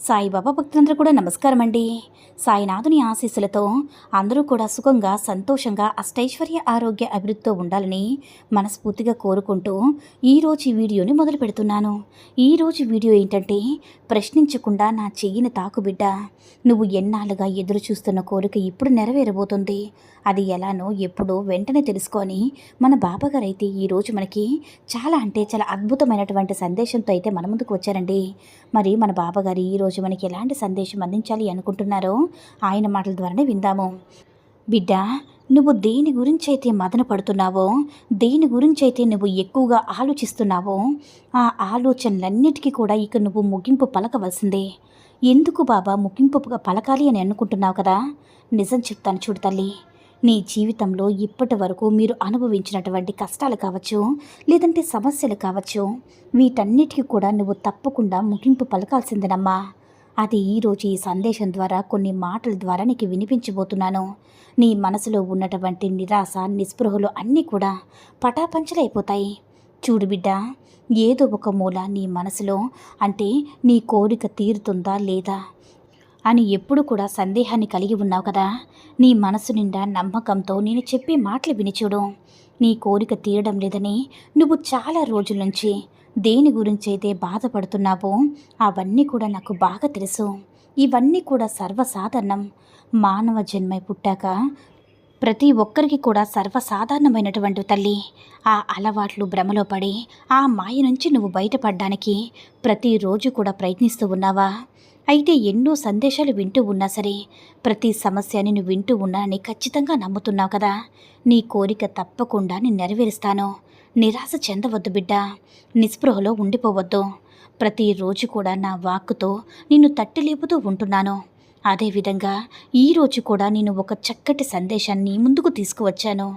సాయిబాబా భక్తులందరూ కూడా నమస్కారం అండి సాయినాథుని ఆశీస్సులతో అందరూ కూడా సుఖంగా సంతోషంగా అష్టైశ్వర్య ఆరోగ్య అభివృద్ధితో ఉండాలని మనస్ఫూర్తిగా కోరుకుంటూ ఈరోజు ఈ వీడియోని మొదలు పెడుతున్నాను. ఈరోజు వీడియో ఏంటంటే ప్రశ్నించకుండా నా చెయ్యిని తాకు బిడ్డ నువ్వు ఎన్నాళ్ళుగా ఎదురు చూస్తున్న కోరిక ఇప్పుడు నెరవేరబోతుంది. అది ఎలానో ఎప్పుడో వెంటనే తెలుసుకొని మన బాబాగారు అయితే ఈరోజు మనకి చాలా అంటే చాలా అద్భుతమైనటువంటి సందేశంతో అయితే మన ముందుకు వచ్చారండి. మరి మన బాబాగారు ఈరోజు మనకి ఎలాంటి సందేశం అందించాలి అనుకుంటున్నారో ఆయన మాటల ద్వారానే విందాము. బిడ్డ నువ్వు దేని గురించి అయితే మదన పడుతున్నావో దేని గురించి అయితే నువ్వు ఎక్కువగా ఆలోచిస్తున్నావో ఆ ఆలోచనలన్నిటికీ కూడా ఇక నువ్వు ముగింపు పలకవలసిందే. ఎందుకు బాబా ముగింపుగా పలకాలి అని అనుకుంటున్నావు కదా? నిజం చెప్తాను చూడు తల్లి. నీ జీవితంలో ఇప్పటి వరకు మీరు అనుభవించినటువంటి కష్టాలు కావచ్చు లేదంటే సమస్యలు కావచ్చు వీటన్నిటికీ కూడా నువ్వు తప్పకుండా ముగింపు పలకాల్సిందేనమ్మా. అది ఈరోజు ఈ సందేశం ద్వారా కొన్ని మాటల ద్వారా నీకు వినిపించబోతున్నాను. నీ మనసులో ఉన్నటువంటి నిరాశ నిస్పృహలు అన్నీ కూడా పటాపంచలైపోతాయి. చూడు బిడ్డ ఏదో ఒక మూల నీ మనసులో అంటే నీ కోరిక తీరుతుందా లేదా అని ఎప్పుడు కూడా సందేహాన్ని కలిగి ఉన్నావు కదా. నీ మనసు నిండా నమ్మకంతో నేను చెప్పే మాటలు వినిచూడు నీ కోరిక తీరడం లేదని నువ్వు చాలా రోజుల నుంచి దేని గురించి అయితే బాధపడుతున్నావో అవన్నీ కూడా నాకు బాగా తెలుసు. ఇవన్నీ కూడా సర్వసాధారణం. మానవ జన్మై పుట్టాక ప్రతి ఒక్కరికి కూడా సర్వసాధారణమైనటువంటి తల్లి. ఆ అలవాట్లు భ్రమలో పడి ఆ మాయ నుంచి నువ్వు బయటపడడానికి ప్రతిరోజు కూడా ప్రయత్నిస్తూ ఉన్నావా? అయితే ఎన్నో సందేశాలు వింటూ ఉన్నా సరే ప్రతి సమస్యని నువ్వు వింటూ ఉన్నానని ఖచ్చితంగా నమ్ముతున్నావు కదా. నీ కోరిక తప్పకుండా నేను నెరవేరుస్తాను. నిరాశ చెందవద్దు బిడ్డ. నిస్పృహలో ఉండిపోవద్దు. ప్రతిరోజు కూడా నా వాక్కుతో నిన్ను తట్టి లేపుతూ ఉంటున్నాను అదేవిధంగా ఈరోజు కూడా నేను ఒక చక్కటి సందేశాన్ని ముందుకు తీసుకువచ్చాను.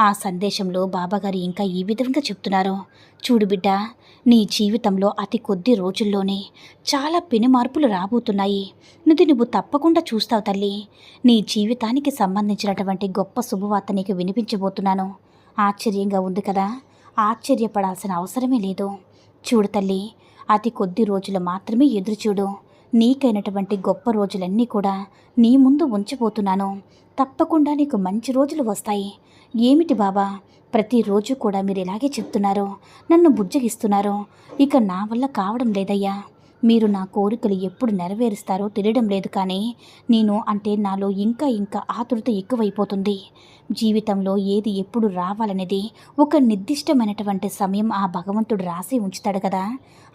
ఆ సందేశంలో బాబాగారు ఇంకా ఈ విధంగా చెప్తున్నారు. చూడు బిడ్డ నీ జీవితంలో అతి కొద్ది రోజుల్లోనే చాలా పెను మార్పులు రాబోతున్నాయి. నువ్వు నువ్వు తప్పకుండా చూస్తావు తల్లి. నీ జీవితానికి సంబంధించినటువంటి గొప్ప శుభవార్త నీకు వినిపించబోతున్నాను. ఆశ్చర్యంగా ఉంది కదా. ఆశ్చర్యపడాల్సిన అవసరమే లేదు. చూడు తల్లి అతి కొద్ది రోజులు మాత్రమే ఎదురుచూడు. నీకైనటువంటి గొప్ప రోజులన్నీ కూడా నీ ముందు ఉంచబోతున్నాను తప్పకుండా నీకు మంచి రోజులు వస్తాయి. ఏమిటి బాబా ప్రతిరోజు కూడా మీరు ఇలాగే చెప్తున్నారు. నన్ను బుజ్జగిస్తున్నారు. ఇక నా వల్ల కావడం లేదయ్యా. మీరు నా కోరికలు ఎప్పుడు నెరవేరుస్తారో తెలియడం లేదు కానీ నేను అంటే నాలో ఇంకా ఇంకా ఆతురత ఎక్కువైపోతుంది. జీవితంలో ఏది ఎప్పుడు రావాలనేది ఒక నిర్దిష్టమైనటువంటి సమయం ఆ భగవంతుడు రాసి ఉంచుతాడు కదా.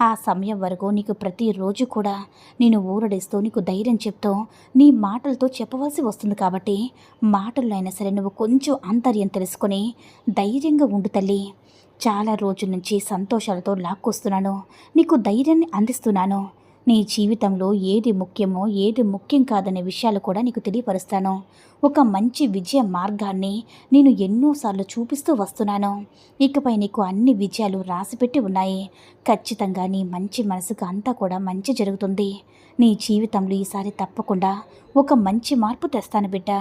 ఆ సమయం వరకు నీకు ప్రతిరోజు కూడా నేను ఊరడిస్తూ నీకు ధైర్యం చెప్తూ నీ మాటలతో చెప్పవలసి వస్తుంది కాబట్టి మాటల్లో అయినా సరే నువ్వు కొంచెం ఆంతర్యం తెలుసుకొని ధైర్యంగా ఉండు తల్లి. చాలా రోజుల నుంచి సంతోషాలతో లాక్కొస్తున్నాను. నీకు ధైర్యాన్ని అందిస్తున్నాను. నీ జీవితంలో ఏది ముఖ్యమో ఏది ముఖ్యం కాదనే విషయాలు కూడా నీకు తెలియపరుస్తాను. ఒక మంచి విజయ మార్గాన్ని నేను ఎన్నోసార్లు చూపిస్తూ వస్తున్నాను. ఇకపై నీకు అన్ని విజయాలు రాసిపెట్టి ఉన్నాయి. ఖచ్చితంగా నీ మంచి మనసుకు అంతా కూడా మంచి జరుగుతుంది. నీ జీవితంలో ఈసారి తప్పకుండా ఒక మంచి మార్పు తెస్తాను బిడ్డ.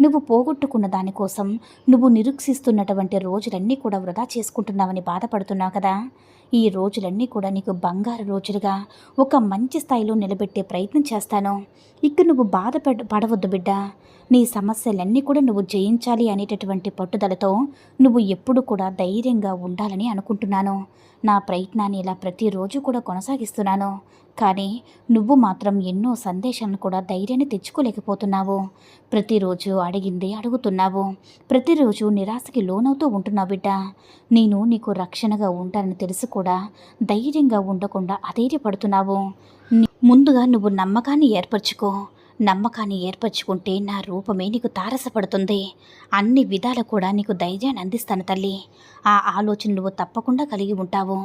నువ్వు పోగొట్టుకున్న దానికోసం నువ్వు నిరీక్షిస్తున్నటువంటి రోజులన్నీ కూడా వృధా చేసుకుంటున్నావని బాధపడుతున్నావు కదా. ఈ రోజులన్నీ కూడా నీకు బంగారు రోజులుగా ఒక మంచి స్థాయిలో నిలబెట్టే ప్రయత్నం చేస్తాను. ఇక నువ్వు బాధ పడవద్దు బిడ్డ. నీ సమస్యలన్నీ కూడా నువ్వు జయించాలి అనేటటువంటి పట్టుదలతో నువ్వు ఎప్పుడు కూడా ధైర్యంగా ఉండాలని అనుకుంటున్నాను. నా ప్రయత్నాన్ని ఇలా ప్రతిరోజు కూడా కొనసాగిస్తున్నాను. కానీ నువ్వు మాత్రం ఎన్నో సందేశాలను కూడా ధైర్యాన్ని తెచ్చుకోలేకపోతున్నావు. ప్రతిరోజు అడిగింది అడుగుతున్నావు. ప్రతిరోజు నిరాశకి లోనవుతూ ఉంటున్నావు బిడ్డ. నేను నీకు రక్షణగా ఉంటానని తెలుసు కూడా ధైర్యంగా ఉండకుండా అధైర్యపడుతున్నావు. ముందుగా నువ్వు నమ్మకాన్ని ఏర్పరచుకో. నమ్మకాన్ని ఏర్పరచుకుంటే నా రూపమే నీకు తారసపడుతుంది. అన్ని విధాలు కూడా నీకు ధైర్యాన్ని అందిస్తాను తల్లి. ఆ ఆలోచన నువ్వు తప్పకుండా కలిగి ఉంటావు.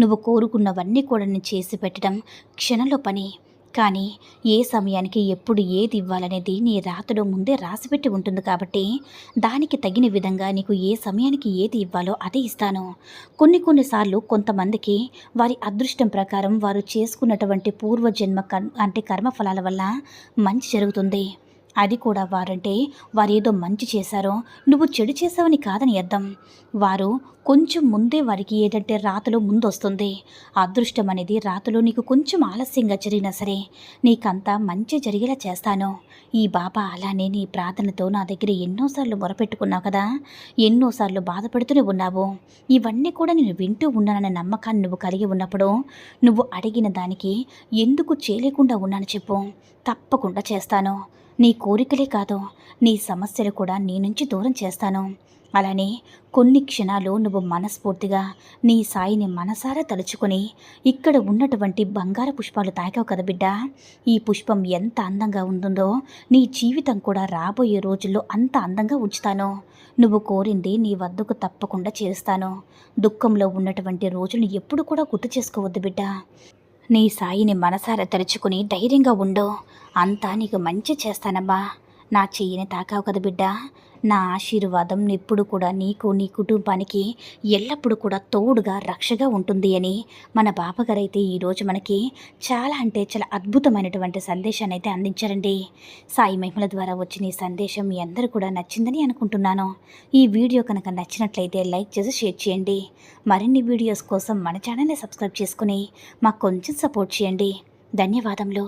నువ్వు కోరుకున్నవన్నీ కూడా నేను చేసి పెట్టడం క్షణంలో పని. కానీ ఏ సమయానికి ఎప్పుడు ఏది ఇవ్వాలనేది నీ రాతలో ముందే రాసిపెట్టి ఉంటుంది కాబట్టి దానికి తగిన విధంగా నీకు ఏ సమయానికి ఏది ఇవ్వాలో అదే ఇస్తాను. కొన్ని కొన్నిసార్లు కొంతమందికి వారి అదృష్టం ప్రకారం వారు చేసుకున్నటువంటి పూర్వజన్మ కర్ అంటే కర్మఫలాల వల్ల మంచి జరుగుతుంది. అది కూడా వారంటే వారేదో మంచి చేశారో నువ్వు చెడు చేసావని కాదని అర్థం. వారు కొంచెం ముందే వారికి ఏదంటే రాతలో ముందొస్తుంది. అదృష్టం అనేది రాతలో నీకు కొంచెం ఆలస్యంగా జరిగినా సరే నీకంతా మంచి జరిగేలా చేస్తాను. ఈ బాబా అలానే నీ ప్రార్థనతో నా దగ్గర ఎన్నోసార్లు మొరపెట్టుకున్నావు కదా ఎన్నోసార్లు బాధపడుతూనే ఉన్నావు. ఇవన్నీ కూడా నేను వింటూ ఉన్నాననే నమ్మకాన్ని నువ్వు కలిగి ఉన్నప్పుడు నువ్వు అడిగిన దానికి ఎందుకు చేయలేకుండా ఉన్నాను చెప్పు. తప్పకుండా చేస్తాను. నీ కోరికలే కాదు నీ సమస్యలు కూడా నీ నుంచి దూరం చేస్తాను. అలానే కొన్ని క్షణాలు నువ్వు మనస్ఫూర్తిగా నీ సాయిని మనసారా తలుచుకొని ఇక్కడ ఉన్నటువంటి బంగారు పుష్పాలు తాకావు కదా బిడ్డ. ఈ పుష్పం ఎంత అందంగా ఉంటుందో నీ జీవితం కూడా రాబోయే రోజుల్లో అంత అందంగా ఉంచుతాను. నువ్వు కోరింది నీ వద్దకు తప్పకుండా చేస్తాను దుఃఖంలో ఉన్నటువంటి రోజులు ఎప్పుడు కూడా గుర్తు చేసుకోవద్దు బిడ్డ. నీ సాయిని మనసారా తెరుచుకుని ధైర్యంగా ఉండు. అంతా నీకు మంచి చేస్తానమ్మా. నా చెయ్యిని తాకావు కదా బిడ్డ. నా ఆశీర్వాదం ఎప్పుడు కూడా నీకు నీ కుటుంబానికి ఎల్లప్పుడూ కూడా తోడుగా రక్షగా ఉంటుంది అని మన బాబాగారు అయితే ఈరోజు మనకి చాలా అంటే చాలా అద్భుతమైనటువంటి సందేశాన్ని అయితే అందించారండి. సాయి మహిమల ద్వారా వచ్చిన ఈ సందేశం మీ అందరూ కూడా నచ్చిందని అనుకుంటున్నాను. ఈ వీడియో కనుక నచ్చినట్లయితే లైక్ చేసి షేర్ చేయండి. మరిన్ని వీడియోస్ కోసం మన ఛానల్ని సబ్స్క్రైబ్ చేసుకుని మాకు కొంచెం సపోర్ట్ చేయండి. ధన్యవాదములు.